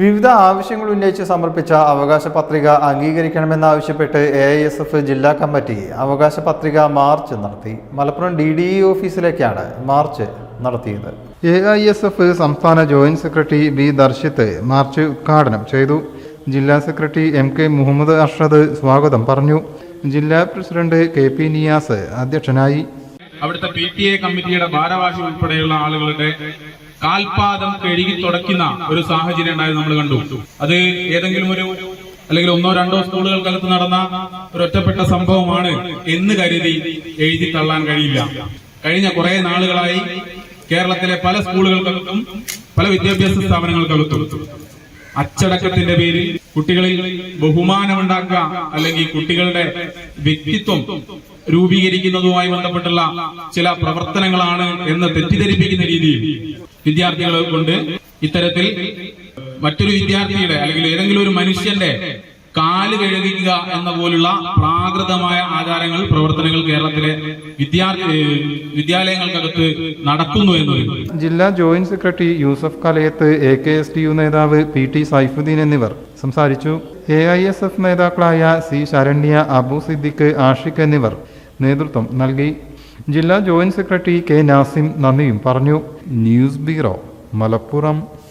വിവിധ ആവശ്യങ്ങൾ ഉന്നയിച്ച് സമർപ്പിച്ച അവകാശ പത്രിക അംഗീകരിക്കണമെന്നാവശ്യപ്പെട്ട് എ ഐ എസ് എഫ് ജില്ലാ കമ്മിറ്റി അവകാശ പത്രിക മാർച്ച് നടത്തി. മലപ്പുറം ഡി ഡി ഇ ഓഫീസിലേക്കാണ് മാർച്ച് നടത്തിയത്. എ ഐ എസ് എഫ് സംസ്ഥാന joint secretary B Darshith march ഉദ്ഘാടനം ചെയ്തു. ജില്ലാ secretary M K Muhammad Arshad സ്വാഗതം പറഞ്ഞു. ജില്ലാ പ്രസിഡന്റ് കെ പി നിയാസ് അധ്യക്ഷനായി. അവിടുത്തെ പി ടി എ കമ്മിറ്റിയുടെ ഭാരവാഹി ഉൾപ്പെടെയുള്ള ആളുകളുടെ കാൽപാദം കഴുകി തുടയ്ക്കുന്ന ഒരു സാഹചര്യം ഉണ്ടായത് നമ്മൾ കണ്ടു. അത് ഏതെങ്കിലും ഒരു അല്ലെങ്കിൽ ഒന്നോ രണ്ടോ സ്കൂളുകൾക്കകത്ത് നടന്ന ഒരു ഒറ്റപ്പെട്ട സംഭവമാണ് എന്ന് കരുതി എഴുതി തള്ളാൻ കഴിയില്ല. കഴിഞ്ഞ കുറെ നാളുകളായി കേരളത്തിലെ പല സ്കൂളുകൾക്കകത്തും പല വിദ്യാഭ്യാസ സ്ഥാപനങ്ങൾക്കകത്തും അച്ചടക്കത്തിന്റെ പേരിൽ കുട്ടികളിൽ ബഹുമാനമുണ്ടാക്കുക അല്ലെങ്കിൽ കുട്ടികളുടെ വ്യക്തിത്വം രൂപീകരിക്കുന്നതുമായി ബന്ധപ്പെട്ടുള്ള ചില പ്രവർത്തനങ്ങളാണ് എന്ന് തെറ്റിദ്ധരിപ്പിക്കുന്ന രീതിയിൽ വിദ്യാർത്ഥികളെ കൊണ്ട് ഇത്തരത്തിൽ മറ്റൊരു വിദ്യാർത്ഥിയുടെ അല്ലെങ്കിൽ ഏതെങ്കിലും ഒരു മനുഷ്യന്റെ കാൽ കഴുകിക്കുക എന്ന പോലുള്ള പ്രാകൃതമായ ആചാരങ്ങൾ പ്രവർത്തനങ്ങൾ കേരളത്തിലെ വിദ്യാർത്ഥി വിദ്യാലയങ്ങൾക്കകത്ത് നടക്കുന്നു എന്ന് ജില്ലാ joint secretary Yusuf Kalayath A K S T U നേതാവ് പി ടി സൈഫുദ്ദീൻ എന്നിവർ സംസാരിച്ചു. എ ഐ എസ് എഫ് നേതാക്കളായ സി ശരണ്യ അബു സിദ്ദിഖ് ആഷിഖ് എന്നിവർ നേതൃത്വം നൽകി. ജില്ലാ ജോയിന്റ് സെക്രട്ടറി കെ നാസിം നന്ദിയും പറഞ്ഞു. News bureau Malappuram.